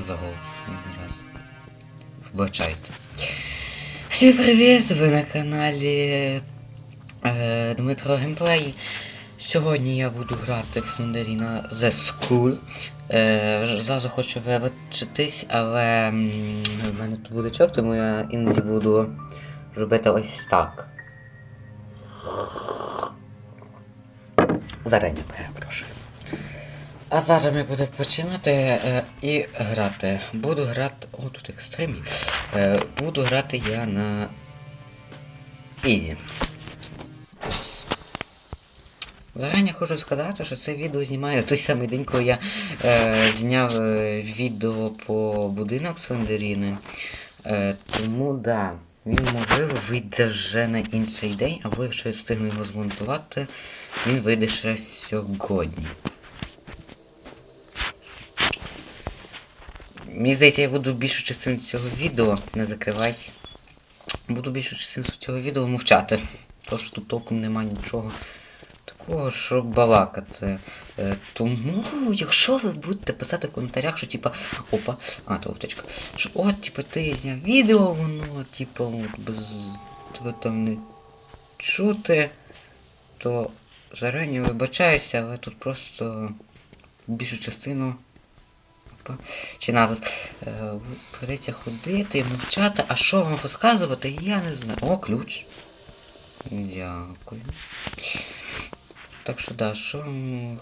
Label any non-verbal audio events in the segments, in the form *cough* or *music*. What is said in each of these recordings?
за голос. Вибачайте. Всім привіт! Ви на каналі е, Дмитро Геймплей. Сьогодні я буду грати в Сандеріна The School. Е, зразу хочу вибачитись, але в мене тут буде чок, тому я іноді буду робити ось так. Зарані перепрошую. А зараз ми будемо починати е, і грати. Буду грати. О, тут екстремі. Е, буду грати я на Ізі. Зарані хочу сказати, що це відео знімаю той самий день, коли я е, зняв е, відео по будинок Слендеріни. Е, тому да, він можливо вийде вже на інший день, або якщо я встигну його змонтувати, він вийде ще сьогодні. Мені здається, я буду більшу частину цього відео, не закривайся. Буду більшу частину цього відео мовчати. Тому що тут толком нема нічого такого, щоб балакати. Е, тому, якщо ви будете писати в коментарях, що типа. Опа, а, то аптечка. Що от, типа, ти зняв відео, воно, типа, от, без тебе там не чути, то зарані вибачаюся, але тут просто більшу частину. Опа. Чи назад. Е, придеться ходити, мовчати, а що вам розказувати, я не знаю. О, ключ. Дякую. Так що да, що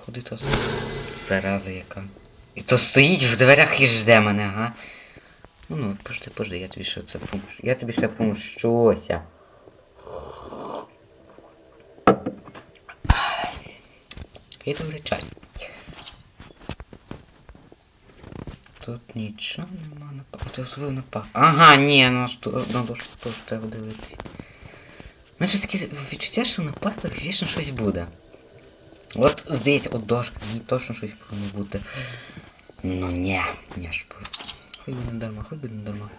ходити зараза яка. І то стоїть в дверях і жде мене, ага. Ну ну, пожди, пожди, я тобі ще це помощу. Я тобі ще помощуся. Я добре чай. Тут нічого нема напа. Ти звив напа. Ага, ні, ну на дошку теж треба дивитися. Мене щось таке відчуття, що на партах вічно щось буде. От, здається, от дошка, мені точно щось повинно бути. Ну ні, ні ж бо. Хоч би не дарма, хоч би не дарма.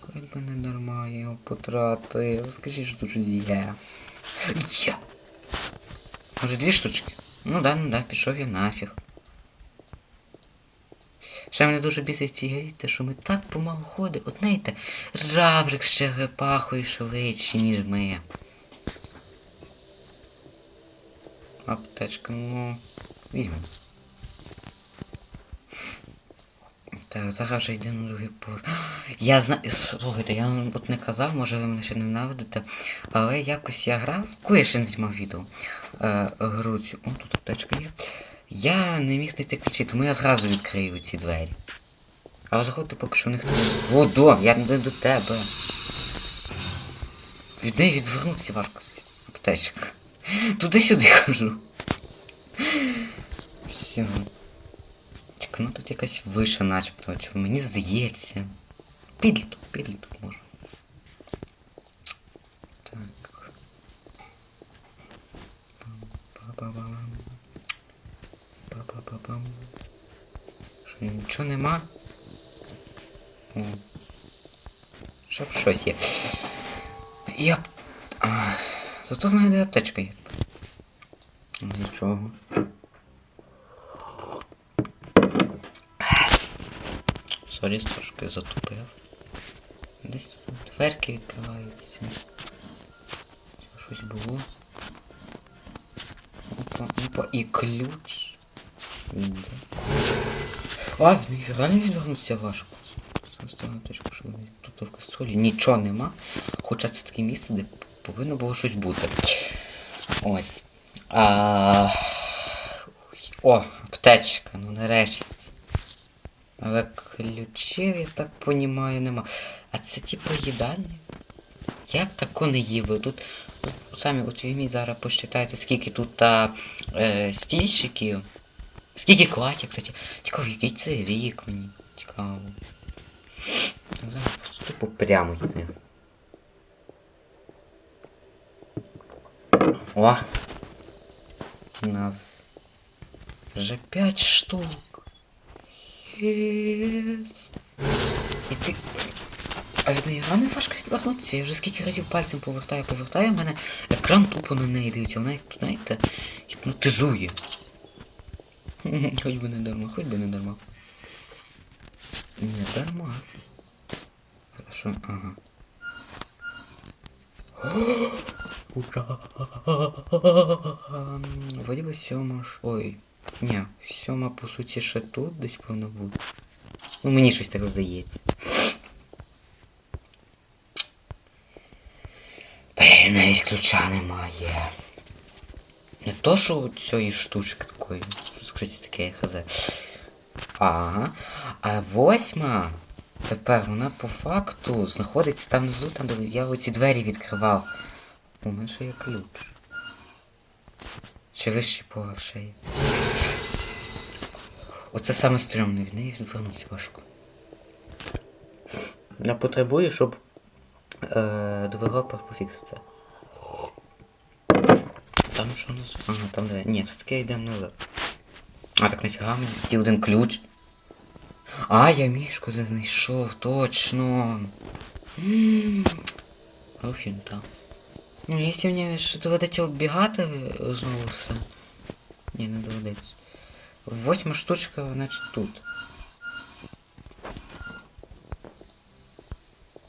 Хоч би не дарма, я його потратив. Скажіть, що тут є. Є! Може дві штучки? Ну да, ну да, пішов я нафіг. Ще мене дуже бісить в цій грі, те, що ми так помалу ходимо. От знаєте, жабрик ще гепахою швидше, ніж ми. Аптечка, ну. Візьмемо. Так, зараз вже йдемо на другий поверх. Я знаю. Слухайте, я вам от не казав, може ви мене ще ненавидите. Але якось я грав. Коли я ще не знімав відео. Е, гру цю. О, тут аптечка є. Я не міг знайти ключі, тому я зразу відкрию ці двері. Але заходьте поки що ніхто не... О, до, я не до тебе. Від неї відвернутися важко. Аптечка. Туди-сюди хожу. Все. Так, ну тут якась виша начебто, чи мені здається. Підліток, підліток може. Так. Па-па-пам. Па-па-па-пам. Що, нічого нема? О. Щоб щось є. Я... А, зато знаю, де аптечка є. Нічого. Сорі, трошки затупив. Десь тут дверки відкриваються. Щось було. Опа, опа, і ключ. Да. А, ніфіга не відвернувся важко. Тут в касолі нічого нема. Хоча це таке місце, де повинно було щось бути. Ось. А... О, аптечка, ну нарешті. Але ключів, я так понімаю, нема. А це типу їдальня? Я б тако не їв. Тут, тут самі от візьміть зараз посчитайте, скільки тут та, е, стільчиків. Скільки класів, кстати. Цікаво, який це рік мені. Цікаво. Зараз просто типу прямо йти. О! У нас вже 5 штук. І ти. А від неї рано важко відвернутися. Я вже скільки разів пальцем повертаю, повертаю, в мене екран тупо на неї дивиться. Вона знаєте, гіпнотизує. *laughs* Хоч би не дарма, хоч би не дарма. Не дарма. Хорошо, ага. *gasps* Ура! Вроді би сьома ж. Ой. Ні, сьома по суті ще тут десь повинна бути. Ну мені щось так здається. Блін, навіть ключа немає. Не то, що цієї штучки такої. Що скрізь таке хз. Ага. А восьма. Тепер вона по факту знаходиться там внизу, там де я оці двері відкривав. У мене ще є ключ. Чи вищий поверх. Оце саме стрьомне, від неї відвернутися важко. Я потребую, щоб е, девелопер пофіксив це. Там що у нас? Ага, там де. Ні, все-таки йдемо назад. А, так нафіга мені? Ті один ключ. А, я мішку знайшов, точно. Там. Ну, якщо мені ще доведеться оббігати е, знову все. Ні, не доведеться. Восьма штучка, значить тут.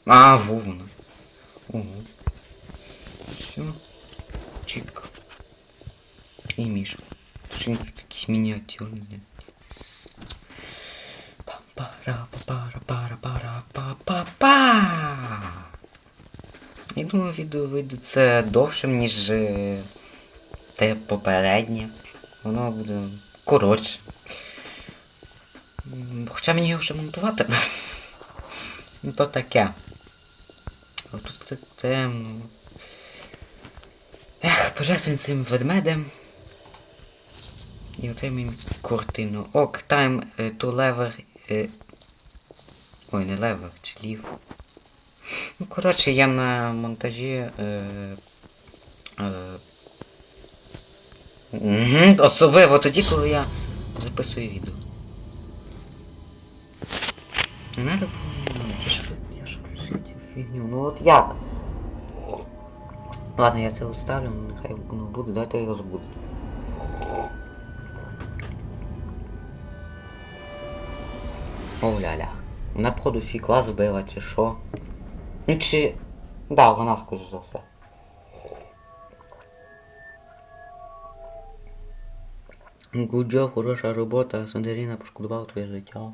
А, во вона. Ого. Все. Чик. І мішка. Що мініатюрний. Па-пара-па-пара-пара-пара-па-па. Я думаю, відео вийде це довшим, ніж те попереднє. Воно буде коротше. Хоча мені його ще монтувати. Ну то таке. А тут темно. Ех, пожертвуємо цим ведмедем. І отримаємо картину. Ок, time to lever. е, Ой, не левер, чи лів. Ну, коротше, я на монтажі. Е, е, особливо тоді, коли я записую відео. Не було, я ж включив цю фігню. Ну от як? Ладно, я це оставлю, ну, нехай воно буде, дайте його забуду. О, ля-ля. Вона походу вбила, чи що? Ну чи... Да, вона скоріш за все. Job, хороша робота, Сандеріна пошкодував твоє життя.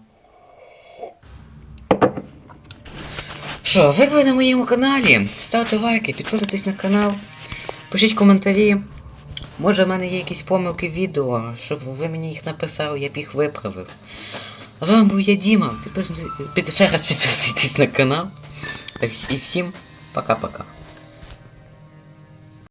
Що, ви були на моєму каналі? Ставте лайки, підписуйтесь на канал, пишіть коментарі. Може в мене є якісь помилки в відео, щоб ви мені їх написали, я б їх виправив. А з вами був я Діма. Підписуйтесь, під, ще раз підписуйтесь на канал. Так, і всім пока-пока.